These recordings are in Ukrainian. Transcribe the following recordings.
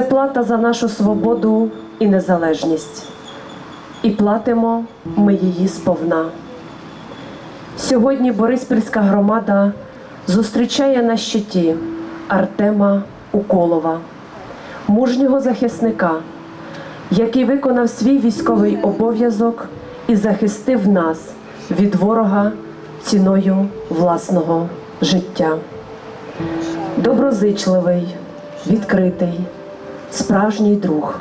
Це плата за нашу свободу і незалежність. І платимо ми її сповна. Сьогодні Бориспільська громада зустрічає на щиті Артема Уколова, мужнього захисника, який виконав свій військовий обов'язок і захистив нас від ворога ціною власного життя. Доброзичливий, відкритий, справжній друг.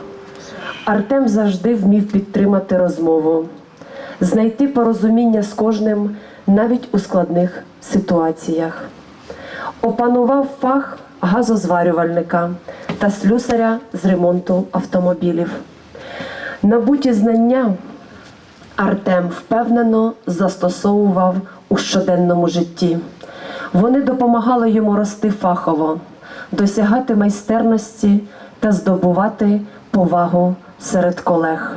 Артем завжди вмів підтримати розмову, знайти порозуміння з кожним навіть у складних ситуаціях. Опанував фах газозварювальника та слюсаря з ремонту автомобілів. Набуті знання Артем впевнено застосовував у щоденному житті. Вони допомагали йому рости фахово, досягати майстерності та здобувати повагу серед колег.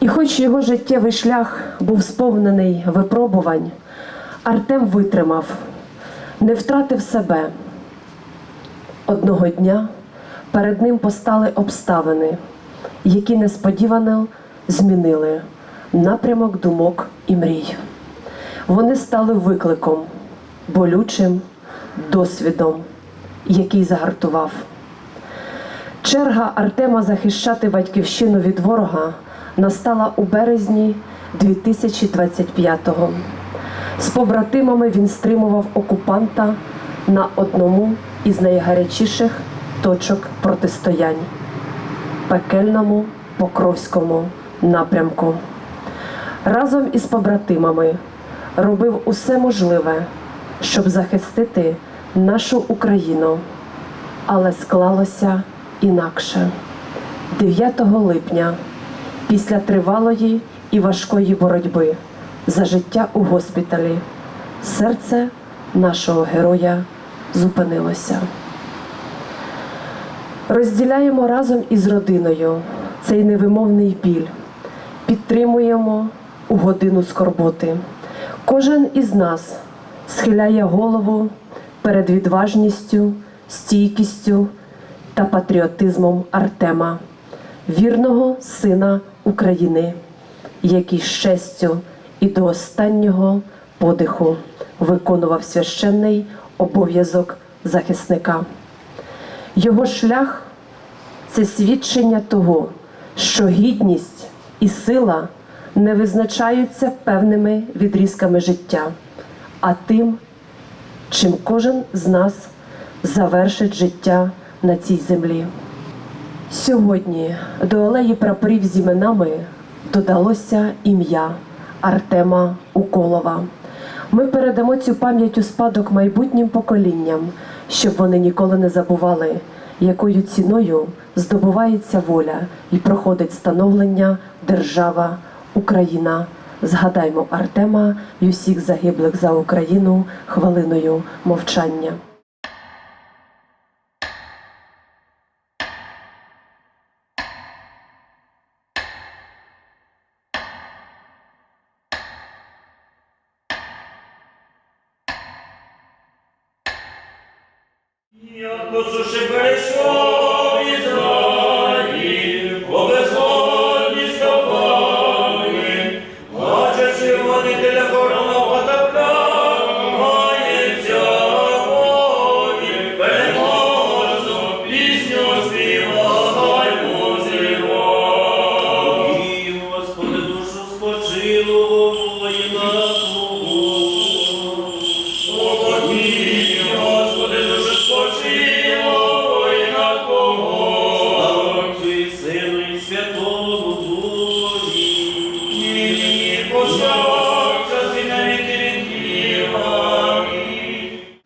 І хоч його життєвий шлях був сповнений випробувань, Артем витримав, не втратив себе. Одного дня перед ним постали обставини, які несподівано змінили напрямок думок і мрій. Вони стали викликом, болючим досвідом, який загартував. Черга Артема захищати батьківщину від ворога настала у березні 2025-го. З побратимами він стримував окупанта на одному із найгарячіших точок протистоянь пекельному Покровському напрямку. Разом із побратимами робив усе можливе, щоб захистити нашу Україну, але склалося інакше. 9 липня, після тривалої і важкої боротьби за життя у госпіталі, серце нашого героя зупинилося. Розділяємо разом із родиною цей невимовний біль, підтримуємо у годину скорботи. Кожен із нас схиляє голову перед відважністю, стійкістю та патріотизмом Артема, вірного сина України, який з честю і до останнього подиху виконував священний обов'язок захисника. Його шлях це свідчення того, що гідність і сила не визначаються певними відрізками життя, а тим, чим кожен з нас завершить життя на цій землі. Сьогодні до алеї прапорів з іменами додалося ім'я Артема Уколова. Ми передамо цю пам'ять у спадок майбутнім поколінням, щоб вони ніколи не забували, якою ціною здобувається воля і проходить становлення держава Україна. Згадаймо Артема і усіх загиблих за Україну хвилиною мовчання. Як по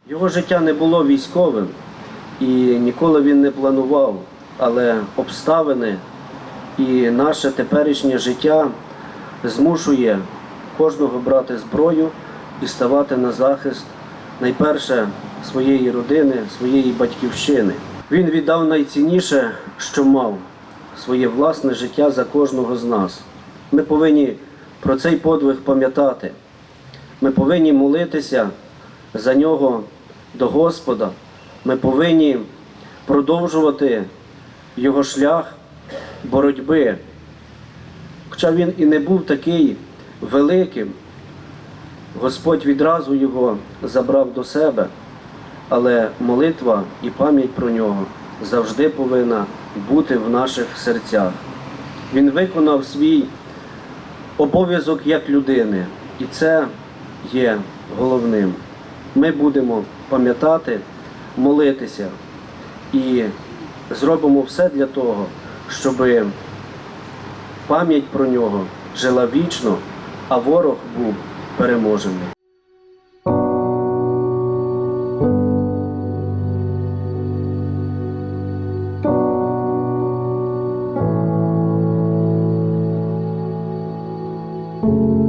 Його життя не було військовим і ніколи він не планував, але обставини і наше теперішнє життя змушує кожного брати зброю і ставати на захист найперше своєї родини, своєї батьківщини. Він віддав найцінніше, що мав своє власне життя за кожного з нас. Ми повинні про цей подвиг пам'ятати. Ми повинні молитися за нього до Господа. Ми повинні продовжувати його шлях боротьби. Хоча він і не був такий великим, Господь відразу його забрав до себе, але молитва і пам'ять про нього завжди повинна бути в наших серцях. Він виконав свій обов'язок як людини, і це є головним. Ми будемо пам'ятати, молитися і зробимо все для того, щоб пам'ять про нього жила вічно, а ворог був переможений. you